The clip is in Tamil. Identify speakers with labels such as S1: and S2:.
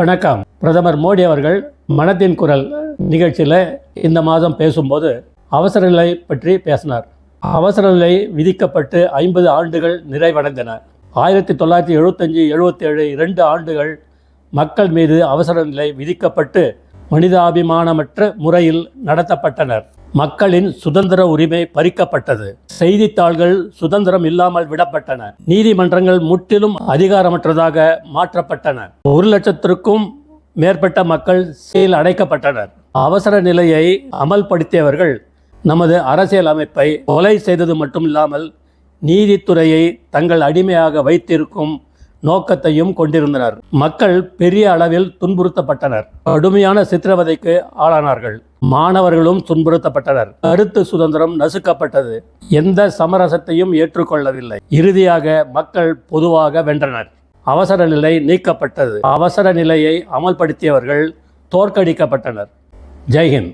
S1: வணக்கம். பிரதமர் மோடி அவர்கள் மனத்தின் குரல் நிகழ்ச்சியில் இந்த மாதம் பேசும்போது அவசர நிலை பற்றி பேசினார். அவசர நிலை விதிக்கப்பட்டு ஐம்பது ஆண்டுகள் நிறைவடைந்தன. ஆயிரத்தி தொள்ளாயிரத்தி எழுபத்தஞ்சி எழுபத்தேழு இரண்டு ஆண்டுகள் மக்கள் மீது அவசர நிலை விதிக்கப்பட்டு மனிதாபிமானமற்ற முறையில் நடத்தப்பட்டனர். மக்களின் சுதந்திர உரிமை பறிக்கப்பட்டது. செய்தித்தாள்கள் சுதந்திரம் இல்லாமல் விடப்பட்டன. நீதிமன்றங்கள் முற்றிலும் அதிகாரமற்றதாக மாற்றப்பட்டன. ஒரு லட்சத்திற்கும் மேற்பட்ட மக்கள் சீல் அடைக்கப்பட்டனர். அவசர நிலையை அமல்படுத்தியவர்கள் நமது அரசியல் அமைப்பை கொலை செய்தது மட்டும் இல்லாமல் நீதித்துறையை தங்கள் அடிமையாக வைத்திருக்கும் நோக்கத்தையும் கொண்டிருந்தனர். மக்கள் பெரிய அளவில் துன்புறுத்தப்பட்டனர். கடுமையான சித்திரவதைக்கு ஆளானார்கள். மாணவர்களும் துன்புறுத்தப்பட்டனர். கருத்து சுதந்திரம் நசுக்கப்பட்டது. எந்த சமரசத்தையும் ஏற்றுக்கொள்ளவில்லை. இறுதியாக மக்கள் பொதுவாக வென்றனர். அவசர நிலை நீக்கப்பட்டது. அவசர நிலையை அமல்படுத்தியவர்கள் தோற்கடிக்கப்பட்டனர். ஜெய்ஹிந்த்